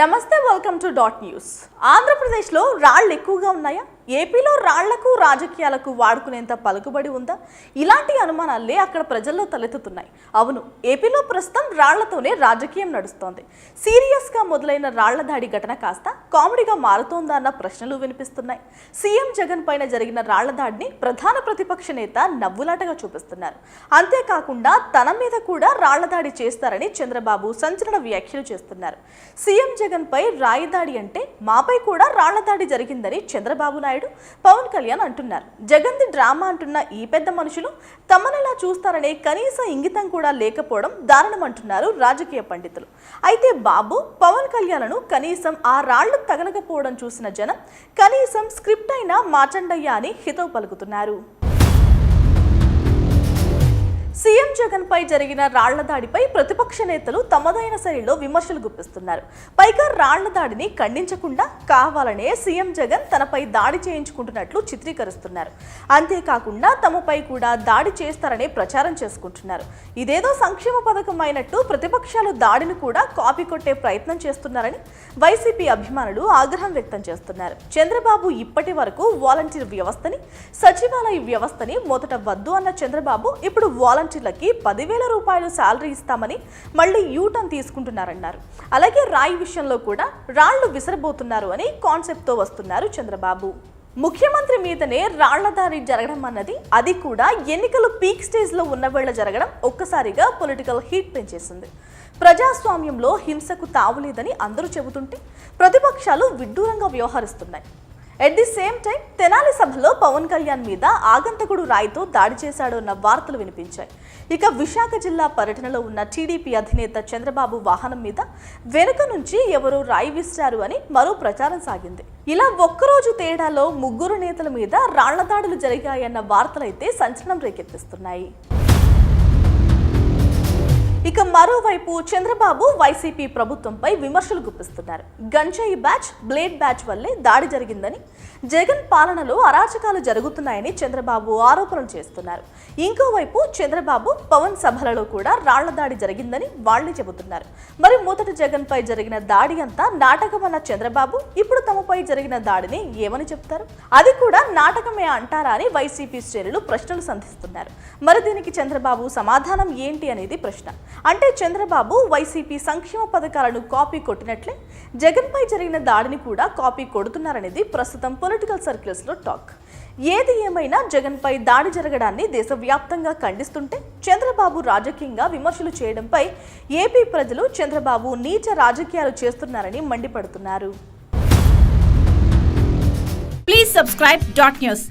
నమస్తే welcome to dot news ఆంధ్రప్రదేశ్లో రాళ్ళు ఎక్కువగా ఉన్నాయా? ఏపీలో రాళ్ళకు రాజకీయాలకు వాడుకునేంత పలుకుబడి ఉందా? ఇలాంటి అనుమానాలే అక్కడ ప్రజల్లో తలెత్తుతున్నాయి. అవును ఏపీలో ప్రస్తుతం రాళ్ళతోనే రాజకీయం నడుస్తోంది. సీరియస్గా మొదలైన రాళ్ళ దాడి ఘటన కాస్త కామెడీగా మారుతోందా అన్న ప్రశ్నలు వినిపిస్తున్నాయి. సీఎం జగన్ పైన జరిగిన రాళ్ళ దాడిని ప్రధాన ప్రతిపక్ష నేత నవ్వులాటగా చూపిస్తున్నారు. అంతేకాకుండా తన మీద కూడా రాళ్ళ దాడి చేస్తారని చంద్రబాబు సంచలన వ్యాఖ్యలు చేస్తున్నారు. సీఎం జగన్ పై రాయి దాడి అంటే మాపై కూడా రాళ్ళ దాడి జరిగిందని చంద్రబాబు నాయుడు పవన్ కళ్యాణ్ అంటున్నారు. జగన్ది డ్రామా అంటున్న ఈ పెద్ద మనుషులు తమనెలా చూస్తారనే కనీస ఇంగితం కూడా లేకపోవడం దారుణం అంటున్నారు రాజకీయ పండితులు. అయితే బాబు పవన్ కళ్యాణ్ను కనీసం ఆ రాళ్ళు తగలకపోవడం చూసిన జనం కనీసం స్క్రిప్ట్ అయినా మార్చండయ్యా అని హితవు పలుకుతున్నారు. సీఎం జగన్ పై జరిగిన రాళ్ళ దాడిపై ప్రతిపక్ష నేతలు తమదైన శైలిలో విమర్శలు గుప్పిస్తున్నారు. పైగా రాళ్ళ దాడిని ఖండించకుండా కావాలనే సీఎం జగన్ తనపై దాడి చేయించుకుంటున్నట్లు చిత్రీకరిస్తున్నారు. అంతేకాకుండా తమపై కూడా దాడి చేస్తారనే ప్రచారం చేసుకుంటున్నారు. ఇదేదో సంక్షేమ పథకం అయినట్టు ప్రతిపక్షాలు దాడిని కూడా కాపీ కొట్టే ప్రయత్నం చేస్తున్నారని వైసీపీ అభిమానులు ఆగ్రహం వ్యక్తం చేస్తున్నారు. చంద్రబాబు ఇప్పటి వరకు వాలంటీర్ వ్యవస్థని సచివాలయ వ్యవస్థని మొదట వద్దు అన్న చంద్రబాబు ఇప్పుడు వాలంటీర్లకి పదివేల రూపాయలు శాలరీ ఇస్తామని మళ్ళీ యూటర్న్ తీసుకుంటున్నారన్నారు. అలాగే రాయి విషయంలో కూడా రాళ్ళు విసరబోతున్నారు అని కాన్సెప్ట్తో వస్తున్నారు చంద్రబాబు. ముఖ్యమంత్రి మీదనే రాళ్ళ దాడి జరగడం అన్నది అది కూడా ఎన్నికలు పీక్ స్టేజ్లో ఉన్న వేళ జరగడం ఒక్కసారిగా పొలిటికల్ హీట్ పెంచేసింది. ప్రజాస్వామ్యంలో హింసకు తావులేదని అందరూ చెబుతుంటే ప్రతిపక్షాలు విడ్డూరంగా వ్యవహరిస్తున్నాయి. At the same time Tenali సభలో పవన్ కళ్యాణ్ మీద ఆగంతకుడు రాయితో దాడి చేశాడు అన్న వార్తలు వినిపించాయి. ఇక విశాఖ జిల్లా పర్యటనలో ఉన్న టీడీపీ అధినేత చంద్రబాబు వాహనం మీద వెనుక నుంచి ఎవరో రాయి విసిరారు అని మరో ప్రచారం సాగింది. ఇలా ఒక్కరోజు తేడాలో ముగ్గురు నేతల మీద రాళ్ళ దాడులు జరిగాయన్న వార్తలైతే సంచలనం రేకెత్తిస్తున్నాయి. మరోవైపు చంద్రబాబు వైసీపీ ప్రభుత్వంపై విమర్శలు గుప్పిస్తున్నారు. గంజాయి బ్యాచ్ బ్లేడ్ బ్యాచ్ వల్లే దాడి జరిగిందని జగన్ పాలనలో అరాచకాలు జరుగుతున్నాయని చంద్రబాబు ఆరోపణలు చేస్తున్నారు. ఇంకోవైపు చంద్రబాబు పవన్ సభలలో కూడా రాళ్ళ దాడి జరిగిందని వాళ్ళే చెబుతున్నారు. మరి మొదట జగన్పై జరిగిన దాడి అంతా నాటకమన్న చంద్రబాబు ఇప్పుడు తమపై జరిగిన దాడిని ఏమని చెప్తారు? అది కూడా నాటకమే అంటారా అని వైసీపీ శ్రేణులు ప్రశ్నలు సంధిస్తున్నారు. మరి దీనికి చంద్రబాబు సమాధానం ఏంటి అనేది ప్రశ్న. అంటే చంద్రబాబు వైసీపీ సంక్షేమ పథకాలను కాపీ కొట్టినట్లే. జగన్పై జరిగిన దాడిని కూడా కాపీ కొడుతున్నారనేది ప్రస్తుతం పొలిటికల్ సర్కిల్స్లో టాక్. ఏది ఏమైనా జగన్పై దాడి జరగడాన్ని దేశవ్యాప్తంగా ఖండిస్తుంటే చంద్రబాబు రాజకీయంగా విమర్శలు చేయడంపై ఏపీ ప్రజలు చంద్రబాబు నీచ రాజకీయాలు చేస్తున్నారని మండిపడుతున్నారు. Please subscribe dot news